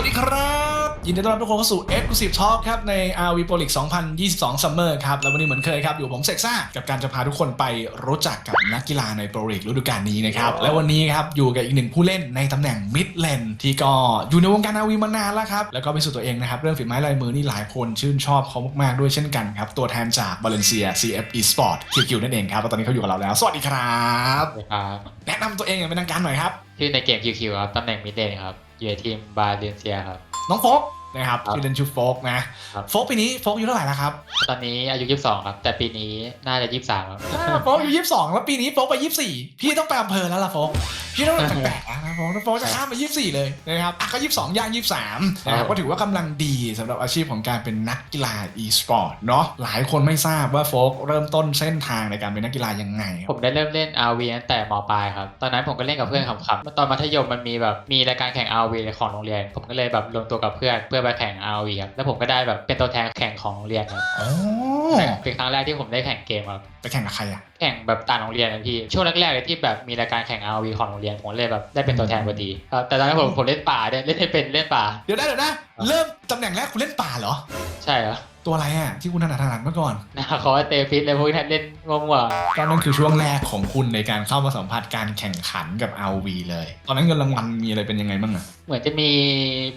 วัสดีครับ ยินดีต้อนรับทุกคนเข้าสู่ Exclusive Talk ครับ ใน RV Pro League 2022 Summer ครับ แล้ววันนี้เหมือนเคยครับ อยู่ผมเซกซ่า กับการจะพาทุกคนไปรู้จักกับนักกีฬาใน Pro League ฤดูกาลนี้นะครับ และวันนี้ครับ อยู่กับอีกหนึ่งผู้เล่นในตำแหน่ง Mid Lane ที่ก็อยู่ในวงการ RV มานานแล้วครับ แล้วก็พิสูจน์ตัวเองนะครับ เรื่องฝีไม้ลายมือนี่หลายคนชื่นชอบเขามากๆด้วยเช่นกันครับตัวแทนจาก Valencia CF Esport QQ นั่นเองครับแล้วตอนนี้เขาอยู่กับเราแล้ว สวัสดีครับสวัสดีครับแนะนำตัวเองอย่างเป็นทางการหน่อยครับ ชื่อในเกม QQ ครับ ตำแหน่งมิดเลนครับ อยู่ในทีมบาเลนเซียครับ น้องโฟก นะครับครับ ชื่อเล่นชื่อโฟกนะครับโฟกปีนี้โฟกอายุเท่าไหร่แล้วครับตอนนี้อายุ 22 ครับ แต่ปีนี้น่าจะ 23 ครับ อ่าโฟกอายุยี่สิบสองแล้วปีนี้โฟกไปยี่สิบสี่พี่ต้องไปอำเภอแล้วล่ะโฟกพี่ต้องแปลกๆนะโฟกโฟกจะข้ามไปยี่สิบสี่เลยนะครับอะก็ยี่สิบสองย่างยี่สิบสามนะครับก็ถือว่ากำลังดีสำหรับอาชีพของการเป็นนักกีฬา e-sport เนาะหลายคนไม่ทราบว่าโฟกเริ่มต้นเส้นทางในการเป็นนักกีฬายังไงผมได้เริ่มเล่น RV ตั้งแต่มปลายครับ ตอนนั้นผมก็เล่นกับเพื่อนขำๆตอนมัธยมมันมีแบบมีรายการแข่ง RV ของโรงเรียน ผมก็เลยแบบรวมตัวกับเพื่อนเพื่อไปแข่ง RV ครับแล้วผมก็ได้แบบเป็นตัวแทนแข่งของโรงเรียนครับอ๋อเป็นครั้งแรกที่ผมได้แข่งเกมครับไปแข่งกับใครอะแข่งแบบต่างโรงเรียนนะพี่ช่วงแรกๆเลยที่แบบมีรายการแข่ง RV ของโรงเรียนผมเลยแบบได้เป็นตัวแทนพอดีครับแต่ตอนนั้นผมผมเล่นป่าด้วยเล่นให้เป็นเล่นป่าเดี๋ยวนะเดี๋ยวนะเริ่มตำแหน่งแรกคุณเล่นป่าเหรอ ใช่ครับ ตัวอะไรอะที่คุณถนัดถนัดเมื่อก่อนนาคอสเตฟิสเลยพวกนี้เล่นมั่วๆก็นั่นคือช่วงแรกของคุณในการเข้ามาสัมผัสการแข่งขันกับ RV เลย ตอนนั้นเงินรางวัลมีอะไรเป็นยังไงบ้างอะ เหมือนจะมี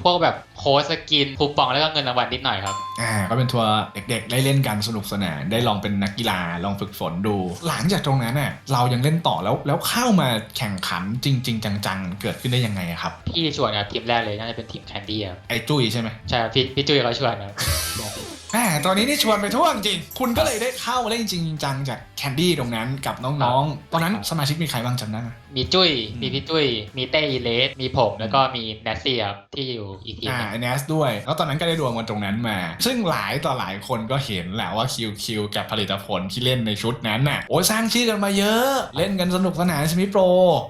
พวกแบบโค้ดสกินคูปองแล้วก็เงินรางวัลนิดหน่อยครับ อ่าก็เป็นทัวร์เด็กๆ ได้เล่นกันสนุกสนาน ได้ลองเป็นนักกีฬาลองฝึกฝนดู หลังจากตรงนั้นน่ะเรายังเล่นต่อแล้วแล้วเข้ามาแข่งขันจริง ๆ จังๆ เกิดขึ้นได้ยังไงอะครับ พี่ชวนครับทีมแรกเลยน่าจะเป็นทีมแคนดี้ครับไอ้จุ้ยใช่ไหมใช่ครับพี่พี่จุ้ยเขาชวนครับแหม ตอนนี้นี่ชวนไปทั่วจริง คุณก็เลยได้เข้าเล่นจริงจังจาก แคนดี้ตรงนั้นกับน้องๆ ตอนนั้นสมาชิกมีใครบ้างจำได้ไหมมีจุ้ยอืมมีพี่จุ้ย มีเต้อีเลส มีผมแล้วก็มีแนสซี่ครับที่อยู่อีกทีมอ่าหนึ่งไอเนสด้วย แล้วตอนนั้นก็ได้ดวงกันตรงนั้นมา ซึ่งหลายต่อหลายคนก็เห็นแหละว่าคิวคิวกับผลิตผลที่เล่นในชุดนั้นน่ะโอ้ยสร้างชื่อกันมาเยอะ เล่นกันสนุกสนานสมิโปร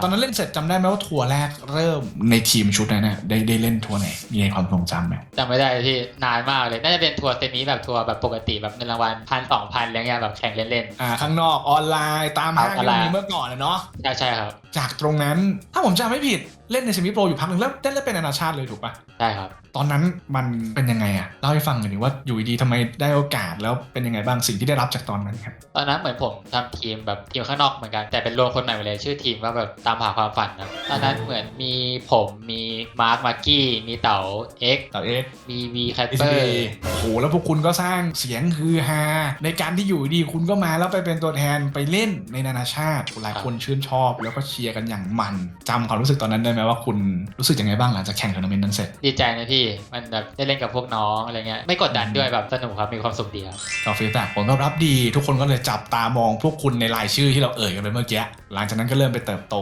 ตอนนั้นเล่นเสร็จจำได้ไหมว่าทัวร์แรกเริ่มในทีมชุดนั้นน่ะได้ได้เล่นทัวร์ไหนมีในความทรงจำไหมจำไม่ได้เลยพี่นานมากเลยน่าจะเป็นทัวร์เซนนี้แบบทัวร์แบบปกติแบบเงินรางวัลพันสองพันอะไรเงี้ยแบบแข่งเล่นอ่าข้างนอกออนไลน์ตามห้างออนไลน์ที่มีเมื่อก่อนนะเนาะๆใช่ใช่ครับ จากตรงนั้นถ้าผมจำไม่ผิด เล่นในสมิโปรอยู่พักหนึ่งแล้วได้เล่นเป็นนานาชาติเลยถูกปะใช่ครับ ตอนนั้นมันเป็นยังไงอะเล่าให้ฟังหน่อยดิว่าอยู่ดีๆทำไมได้โอกาสแล้วเป็นยังไงบ้างสิ่งที่ได้รับจากตอนนั้นครับ ตอนนั้นเหมือนผมทำทีมแบบทีมข้างนอกเหมือนกันแต่เป็นรวมคนใหม่หมดเลยชื่อทีมว่าแบบตามหาความฝันครับตอนนั้นเหมือนมีผมมีมาร์คมาร์กี้มีเต๋าเอ็กต่อเอ็ก มีวีแคทเอเปอร์ โอ้โหแล้วพวกคุณก็สร้างเสียงฮือฮาในการที่อยู่ดีคุณก็มาแล้วไปเป็นตัวแทนไปเล่นในนานาชาติ หลายคนชื่นชอบแล้วก็เชียร์กันอย่างมันจำความรู้สึกตอนนั้นได้ไหมว่าคุณรู้สึกยังไงบ้างหลังจากแข่งทัวร์นาเมนต์นั้นเสร็จ ดีใจนะพี่ มันแบบได้เล่นกับพวกน้องอะไรเงี้ย ไม่กดดันด้วยแบบสนุกครับ มีความสุขดีครับก็ฟีดแบ็กผลตอบรับดี ทุกคนก็เลยจับตามองพวกคุณในรายชื่อที่เราเอ่ยกันไปเมื่อกี้ หลังจากนั้นก็เริ่มไปเติบโต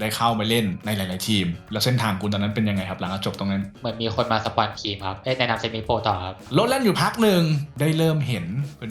ได้เข้ามาเล่นในหลาย ๆ ทีม แล้วเส้นทางคุณตอนนั้นเป็นยังไงครับหลังจากจบตรงนั้น เหมือนมีคนมาสปอนทีมครับ ได้แนะนำเซมิโปรต่อครับลดเล่นอยู่พักหนึ่งได้เริ่มเห็น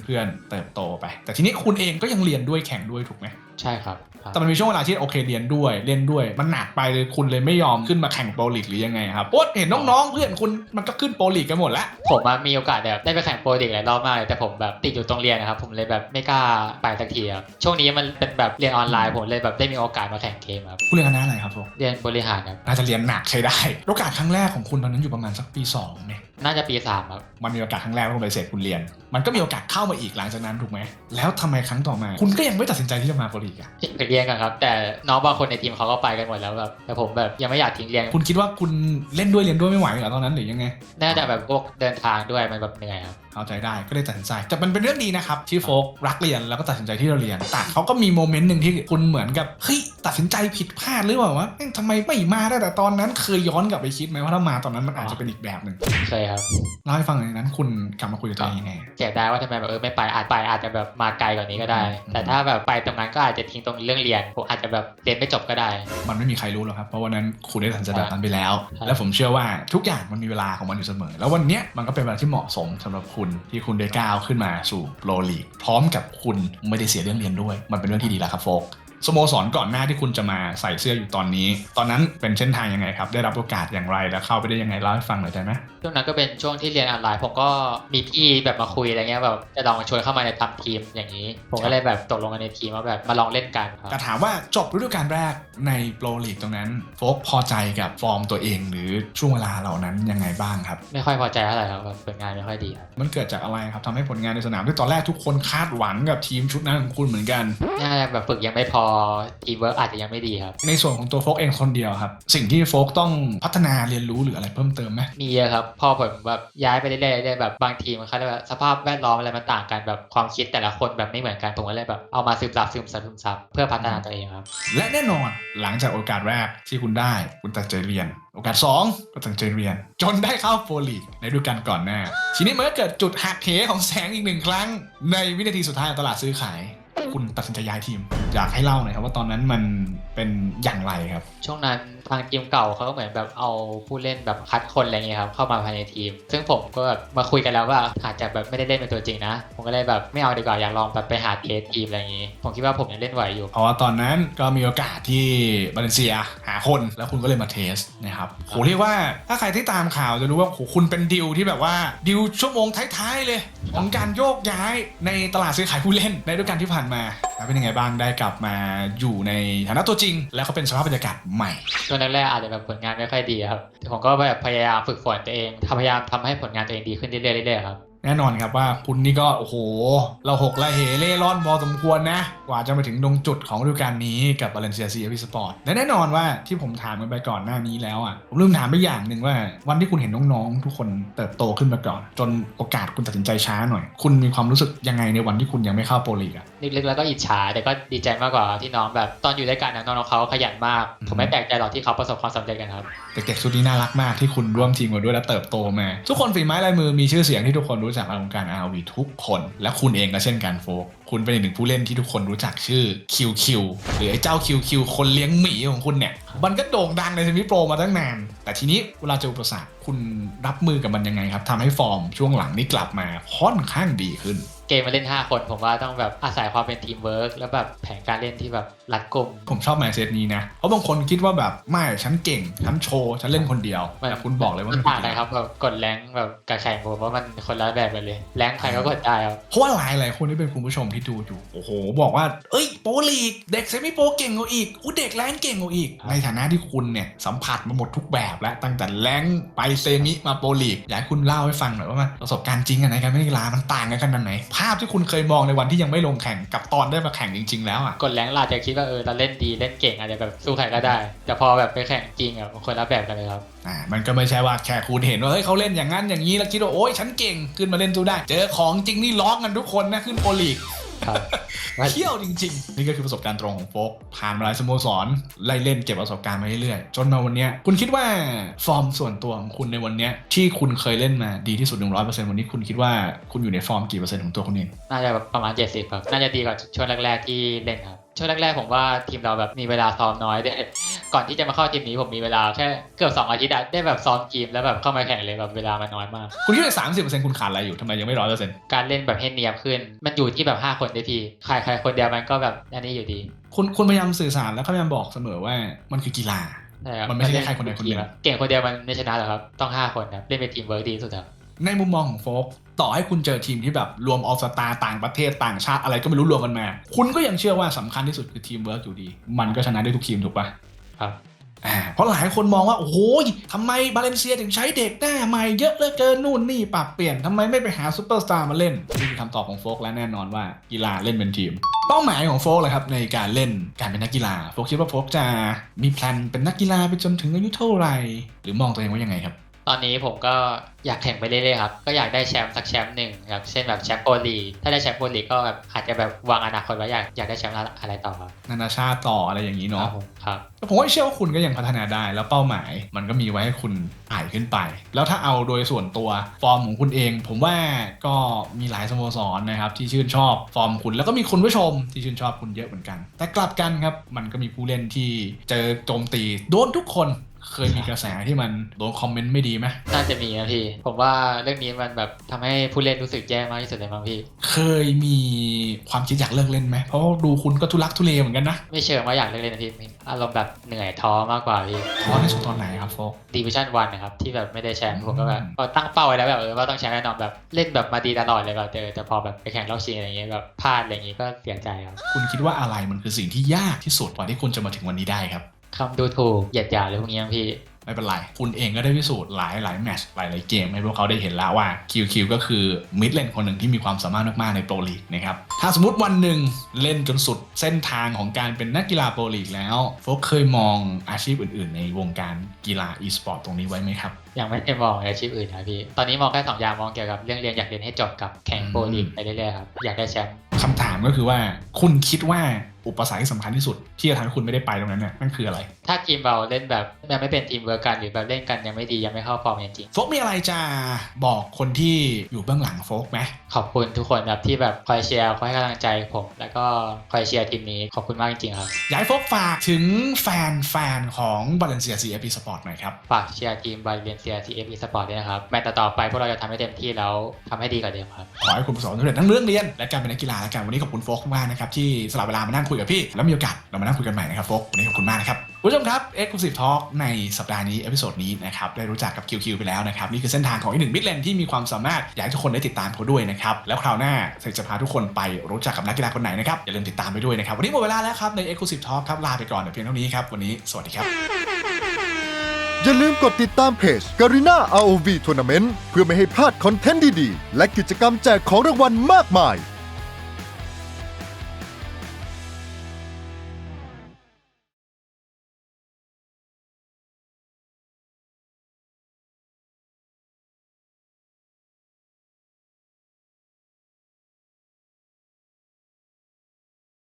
เพื่อน ๆ เติบโตไป แต่ทีนี้คุณเองก็ยังเรียนด้วยแข่งด้วยถูกไหม ใช่ครับครับ แต่มันมีช่วงเวลาที่โอเคเรียนด้วยเล่นด้วย มันหนักไปเลยคุณเลยไม่ยอมขึ้นมาแข่งโปรลีกหรือยังไงครับโอ๊ตเห็นน้องๆเพื่อนคุณมันก็ขึ้นโปรลีกกันหมดแล้วผมอะมีโอกาสแบบได้ไปแข่งโปรดิกหลายรอบมากเลยแต่ผมแบบติดอยู่ตรงเรียนนะครับผมเลยแบบไม่กล้าไปสักทีครับช่วงนี้มันเป็นแบบเรียนออนไลน์ผมเลยแบบได้มีโอกาสมาแข่งเกมครับคุณเรียนคณะอะไรครับพวกเรียนบริหารครับน่าจะเรียนหนักใช้ได้ โอกาสครั้งแรกของคุณตอนนั้นอยู่ประมาณสักปีสองเนี่ยน่าจะปีสามครับ มันมีโอกาสครั้งแรกแล้วคุณไปเสร็จคุณเรียน มันก็มีโอกาสเข้ามาอีกหลังจากนั้นถูกไหม แล้วทำไมครั้งต่อมา คุณก็ยังไม่ตัดสินใจที่จะมาโปรลีกอะไปเรียนกันครับ แต่น้องบางคนในทีมเขาก็ไปกันหมดแล้วแบบแต่ผมแบบยังไม่อยากทิ้งเรียน คุณคิดว่าคุณเล่นด้วยเรียนด้วยไม่ไหวเหรอตอนนั้นหรือยังไง น่าจะแบบพวกเดินทางด้วยมันแบบเหนื่อยครับ เข้าใจได้ก็เลยตัดสินใจแต่มันเป็นเรื่องดีนะครับที่โฟกรักเรียนแล้วก็ตัดสินใจที่เราเรียน แต่เขาก็มีโมเมนต์หนึ่งที่คุณเหมือนกับเฮ้ยตัดสินใจผิดพลาดหรือเปล่าวะเอ้ยทำไมไม่มาได้แต่ตอนนั้นเคยย้อนกลับไปคิดไหมว่าถ้ามาตอนนั้นมันอาจจะเป็นอีกแบบหนึ่งเคยครับ เล่าให้ฟังหน่อยนั้นคุณกลับมาคุยกับตัวเองยังไง เสียดายว่าทำไมแบบเออไม่ไปอาจไปอาจจะแบบมาไกลกว่านี้ก็ได้ อืม แต่ถ้าแบบไปตรงนั้นก็อาจจะทิ้งตรงเรื่องเรียนผมอาจจะแบบเรียนไม่จบก็ได้ มันไม่มีใครรู้หรอกครับ เพราะวันนั้นคุณได้ตัดสินใจแบบนั้นไปแล้ว ครับ และผมเชื่อว่าทุกอย่างมันมีเวลาของมันอยู่เสมอ แล้ววันเนี้ยมันก็เป็นเวลาที่เหมาะสมสำหรับคุณที่คุณได้ก้าวขึ้นมาสู่โปรลีกพร้อมกับคุณไม่ได้เสียเรื่องเรียนด้วย มันเป็นเรื่องที่ดีแล้วครับโฟก สโมสรก่อนหน้าที่คุณจะมาใส่เสื้ออยู่ตอนนี้ ตอนนั้นเป็นเส้นทางยังไงครับ ได้รับโอกาสอย่างไรแล้วเข้าไปได้ยังไงเล่าให้ฟังหน่อยได้ไหมช่วงนั้นก็เป็นช่วงที่เรียนออนไลน์ผมก็มีพี่แบบมาคุยอะไรเงี้ยแบบจะลองชวนเข้ามาในทำทีมอย่างนี้ ผมก็เลยแบบตกลงกันในทีมว่าแบบมาลองเล่นกันครับแต่ถามว่าจบฤดูกาลแรกในโปรลีกตรงนั้นโฟกพอใจกับฟอร์มตัวเองหรือช่วงเวลาเหล่านั้นยังไงบ้างครับ ไม่ค่อยพอใจเท่าไหร่ครับแบบผลงานไม่ค่อยดีครับมันเกิดจากอะไรครับทำให้ผลงานในสนามที่ตอนแรกทุกคนคาดหวังกับทีมชุดนั้นของคุณเหมือนกันน่าจะแบบฝึกยังไม่พอทีมเวิร์กอาจจะยังไม่ดีครับ ในส่วนของตัวโฟกเองคนเดียวครับ สิ่งที่โฟกต้องพัฒนาเรียนรู้หรืออะไรเพิ่มเติมไหมมีเยอะครับพอผมแบบย้ายไปเรื่อยๆเรื่อยๆแบบบางทีมันเขาเรียกว่าสภาพแวดล้อมอะไรมันต่างกันแบบความคิดแต่ละคนแบบไม่เหมือนกันผมก็เลยแบบเอามาซึมซับซึมซับซึมซับเพื่อพัฒนาตัวเองครับ และแน่นอนหลังจากโอกาสแรกที่คุณได้คุณตัดใจเรียน โอกาส 2 ก็ตัดใจเรียน จนได้เข้าโปรลีกในฤดูกาลก่อนหน้าทีนี้มันก็เกิดจุดหักเหของแสงอีกหนึ่งครั้ง ในวินาทีสุดท้ายของตลาดซื้อขาย คุณตัดสินใจย้ายทีม อยากให้เล่าหน่อยครับว่าตอนนั้นมันเป็นอย่างไรครับ ช่วงนั้น ทางทีมเก่าเขาก็เหมือนแบบเอาผู้เล่นแบบคัดคนอะไรเงี้ยครับเข้ามาภายในทีม ซึ่งผมก็แบบมาคุยกันแล้วว่าอาจจะแบบไม่ได้เล่นเป็นตัวจริงนะ ผมก็เลยแบบไม่เอาดีกว่าอยากลองแบบไปหาเทสทีมอะไรอย่างงี้ผมคิดว่าผมยังเล่นไหวอยู่เพราะว่าตอนนั้นก็มีโอกาสที่บาเลนเซียหาคนแล้วคุณก็เลยมาเทสนะครับโหเรียกว่าถ้าใครที่ตามข่าวจะรู้ว่าโหคุณเป็นดิวที่แบบว่าดิวชั่วโมงท้ายๆเลยของการโยกย้ายในตลาดซื้อขายผู้เล่นในฤดูกาลที่ผ่านมาแล้วเป็นยังไงบ้างได้กลับมาอยู่ในฐานะตัวจริง แล้วก็เป็นสภาพบรรยากาศใหม่ช่วงแรกๆอาจจะแบบผลงานไม่ค่อยดีครับแต่ผมก็แบบพยายามฝึกฝนตัวเองพยายามทำให้ผลงานตัวเองดีขึ้นเรื่อยๆเรื่อยๆครับแน่นอนครับว่าคุณนี่ก็โอ้โห เราหกละเหเล่ร่อนพอสมควรนะ กว่าจะมาถึงตรงจุดของฤดูกาลนี้กับบาเลนเซียซีเอพีสปอร์ตและแน่นอนว่าที่ผมถามกันไปก่อนหน้านี้แล้วอะผมลืมถามไปอย่างหนึ่งว่า วันที่คุณเห็นน้องๆ ทุกคนเติบโตขึ้นมาก่อน จนโอกาสคุณตัดสินใจช้าหน่อย คุณมีความรู้สึกยังไงในวันที่คุณยังไม่เข้าโปรลีกอะ ลึกๆแล้วก็อิจฉาแต่ก็ดีใจมากกว่าที่น้องแบบตอนอยู่ด้วยกันนะน้องๆเขาขยันมาก ผมไม่แปลกใจหรอกที่เขาประสบความสำเร็จกันครับเด็กๆชุดนี้น่ารักมากที่คุณร่วมทีมมาด้วยและเติบโตมาทุกคนฝีไม้ลายมือมีชื่อเสียงที่ทุกคนรู้จักในวงการ RV ทุกคน และคุณเองก็เช่นกันโฟกคุณเป็นอีกหนึ่งผู้เล่นที่ทุกคนรู้จักชื่อ QQ หรือไอ้เจ้า QQ คนเลี้ยงหมีของคุณเนี่ยมันก็โด่งดังในเซมิโปรมาตั้งนาน แต่ทีนี้เวลาเจออุปสรรคคุณรับมือกับมันยังไงครับทำให้ฟอร์มช่วงหลังนี่กลับมาค่อนข้างดีขึ้น เกมมาเล่น 5 คนผมว่าต้องแบบอาศัยความเป็นทีมเวิร์กแล้วแบบแผนการเล่นที่แบบรัดกุม ผมชอบแมนเซตนี้นะ เพราะบางคนคิดว่าแบบไม่ฉันเก่ง ฉันโชว์ ฉันเล่นคนเดียวมันแต่คุณบอกเลยว่ามันมันต่างกันครับแบบกดแรงค์แบบกับแข่งผมว่ามันคนละแบบกันเลย แรงค์ใครก็กดได้ครับเพราะว่าหลายหลายๆคนที่เป็นคุณผู้ชมที่ดูอยู่โอ้โห บอกว่า เอ้ยโปรลีกเด็กเซมิโปรเก่งกว่าอีกอู้เด็กแรงเก่งกว่าอีก ในฐานะที่คุณเนี่ยสัมผัสมาหมดทุกแบบแล้วตั้งแต่แรงไปเซมิมาโปรลีกอยากให้คุณเล่าให้ฟังหน่อยว่ามันประสบการณ์จริงอะในการเล่นกีฬามันต่างกันขนาดไหนภาพที่คุณเคยมองในวันที่ยังไม่ลงแข่งกับตอนได้มาแข่งจริง ๆ แล้วอะกดแรงค์เราอาจจะคิดว่าเออเราเล่นดีเล่นเก่งอาจจะแบบสู้ใครก็ได้ แต่พอแบบไปแข่งจริงอะมันคนละแบบกันเลยครับอ่ามันก็ไม่ใช่ว่าแค่คุณเห็นว่าเฮ้ยเขาเล่นอย่างนั้นอย่างนี้แล้วคิดว่าโอ๊ยฉันเก่งขึ้นมาเล่นสู้ได้ เจอของจริงนี่ร้องกันทุกคนนะขึ้นโปรลีก ครับเที่ยวจริง ๆ นี่ก็คือประสบการณ์ตรงของโฟกผ่านมาหลายสโมสรไล่เล่นเก็บประสบการณ์มาเรื่อยๆจนมาวันเนี้ยคุณคิดว่าฟอร์มส่วนตัวของคุณในวันเนี้ยที่คุณเคยเล่นมาดีที่สุด 100%วันนี้คุณคิดว่าคุณอยู่ในฟอร์มกี่เปอร์เซ็นต์ของตัวคุณเองน่าจะแบบประมาณ 70ครับน่าจะดีกว่าช่วงแรกๆที่เล่นครับ ช่วงแรกๆผมว่าทีมเราแบบมีเวลาซ้อมน้อยด้วยก่อนที่จะมาเข้าทีมนี้ผมมีเวลาแค่เกือบสองอาทิตย์อะได้แบบซ้อมทีมแล้วแบบเข้ามาแข่งเลยแบบเวลามันน้อยมาก คุณคิดว่า30%คุณขาดอะไรอยู่ทำไมยังไม่ร้อยเปอร์เซ็นต์การเล่นแบบให้เนียบขึ้น มันอยู่ที่แบบ5คนได้พี่ใครใครคนเดียวมันก็แบบอันนี้อยู่ดี คุณคุณพยายามสื่อสารแล้วก็พยายามบอกเสมอว่ามันคือกีฬาใช่ครับมันไม่ใช่แค่ใครคนใดคนหนึ่งเก่งคนเดียวมันไม่ชนะหรอกครับต้อง5คนครับเล่นเป็นทีมเวิร์กดีที่สุดครับในมุมมองของโฟก ต่อให้คุณเจอทีมที่แบบรวมออลสตาต่างประเทศต่างชาติอะไรก็ไม่รู้รวมกันมา คุณก็ยังเชื่อว่าสำคัญที่สุดคือทีมเวิร์กอยู่ดี มันก็ชนะได้ทุกทีมถูกปะครับอ่าเพราะหลายคนมองว่า โอ้โหทำไมบาเลนเซียถึงใช้เด็กหน้าใหม่เยอะเหลือเกินนู่นนี่ปรับเปลี่ยนทำไมไม่ไปหาซูเปอร์สตาร์มาเล่นนี่คือคำตอบของโฟกและแน่นอนว่ากีฬาเล่นเป็นทีม เป้าหมายของโฟกเลยครับในการเล่นการเป็นนักกีฬาโฟกคิดว่าโฟกจะมีแพลนเป็นนักกีฬาไปจนถึงอายุเท่าไหร่หรือมองตัวเองว่ายังไงครับ ตอนนี้ผมก็อยากแข่งไปเรื่อยๆครับ ก็อยากได้แชมป์สักแชมป์หนึ่งครับเช่นแบบแชมป์โปรลีกถ้าได้แชมป์โปรลีกก็แบบอาจจะแบบวางอนาคตไว้อยากอยากได้แชมป์อะไรต่อครับนานาชาติต่ออะไรอย่างนี้คเนาะรับผมครับแต่ผมว่าเชื่อว่าคุณก็ยังพัฒนาได้แล้วเป้าหมาย มันก็มีไว้ให้คุณไต่ขึ้นไป แล้วถ้าเอาโดยส่วนตัวฟอร์มของคุณเอง ผมว่าก็มีหลายสโมสรนะครับที่ชื่นชอบฟอร์มคุณแล้วก็มีคุณผู้ชมที่ชื่นชอบคุณเยอะเหมือนกัน แต่กลับกันครับมันก็มีผู้เล่นที่เจอโจมตีโดนทุกคน เคยมีกระแสที่มันโดนคอมเมนต์ไม่ดีไหมน่าจะมีนะพี่ ผมว่าเรื่องนี้มันแบบทำให้ผู้เล่นรู้สึกแย่มากที่สุดเลยมั้งพี่ เคยมีความคิดอยากเลิกเล่นไหม เพราะว่าดูคุณก็ทุลักทุเลเหมือนกันนะ ไม่เชิงว่าอยากเล่นเลยนะพี่มีอารมณ์แบบเหนื่อยท้อมากกว่าพี่เพราะในสุดตอนไหนครับโฟกดิวิชั่นวันนะครับที่แบบไม่ได้แชมป์ผมก็แบบอืมพอตั้งเป้าไว้แล้วแบบเออว่าต้องแชมป์แน่นอนแบบเล่นแบบมาดีตลอดเลยแบบเจอแต่พอแบบไปแข่งรอบชิงอะไรเงี้ยแบบพลาดอะไรอย่างงี้ก็เสียใจครับ คุณคิดว่าอะไรมันคือสิ่งที่ยากที่สุดกว่าที่คุณจะมาถึงวันนี้ได้ครับ คำดูถูกเหยียดหยามอะไรพวกนี้มั้งพี่ไม่เป็นไร คุณเองก็ได้พิสูจน์หลายหลายแมตช์หลายหลายเกมให้พวกเขาได้เห็นแล้วว่า QQ ก็คือมิดเลนคนหนึ่งที่มีความสามารถมาก ๆ ในโปรลีกนะครับ ถ้าสมมติวันหนึ่งเล่นจนสุดเส้นทางของการเป็นนักกีฬาโปรลีกแล้วโฟกเคยมองอาชีพอื่น ๆ ในวงการกีฬา e-sport ตรงนี้ไว้ไหมครับ ยังไม่ได้มองอาชีพอื่นนะพี่ ตอนนี้มองแค่สองอย่างมองเกี่ยวกับเรื่องเรียนอยากเรียนให้จบกับแข่งโปรลีกไปเรื่อยๆครับอยากได้แชมป์คำถามก็คือว่า คุณคิดว่า อุปสรรคที่สำคัญที่สุด ที่จะทำให้คุณไม่ได้ไปตรงนั้นเนี่ยนั่นคืออะไร ถ้าทีมเราเล่นแบบยังไม่เป็นทีมเวิร์กกันหรือแบบเล่นกันยังไม่ดียังไม่เข้าฟอร์มจริงโฟกมีอะไรจะบอกคนที่อยู่เบื้องหลังโฟกไหมๆขอบคุณทุกคนแบบที่แบบคอยเชียร์คอยให้กำลังใจผม แล้วก็คอยเชียร์ทีมนี้ขอบคุณมากจริงๆครับอยากให้โฟกฝากถึงแฟนแฟนๆของบาเลนเซีย CFP Sport หน่อยครับฝากเชียร์ทีมบาเลนเซียทีเอฟอีสปอร์ตด้วยนะครับแมตต์ต่อๆไปพวกเราจะทำให้เต็มที่แล้วทำให้ดีกว่าเดิมครับขอให้คุณประสบความสำเร็จทั้งเรื่องเรียนและการเป็นนักกีฬาและกันวันนี้ขอบคุณโฟกมากนะครับที่สละเวลามานั่งคุยกับพี่ แล้วมีโอกาสเรามานั่งคุยกันใหม่นะครับโฟกวันนี้ขอบคุณมากนะครับคุณผู้ชมครับ Exclusive Talk ในสัปดาห์นี้เอพิโซดนี้นะครับได้รู้จักกับ QQ ไปแล้วนะครับนี่คือเส้นทางของอีกหนึ่งมิดเลนที่มีความสามารถอยากให้ทุกคนได้ติดตามเขาด้วยนะครับแล้วคราวหน้าเซกจะพาทุกคนไปรู้จักกับนักกีฬาคนไหนนะครับอย่าลืมติดตามไปด้วยนะครับวันนี้หมดเวลาแล้วครับใน Exclusive Talk ครับลาไปก่อนแต่เพียงเท่านี้ครับวันนี้สวัสดีครับอย่าลืมกดติดตามเพจ Garena ROV Tournament เพื่อไม่ให้พลาดคอนเทนต์ดีๆ และกิจกรรมแจกของรางวัลมากมาย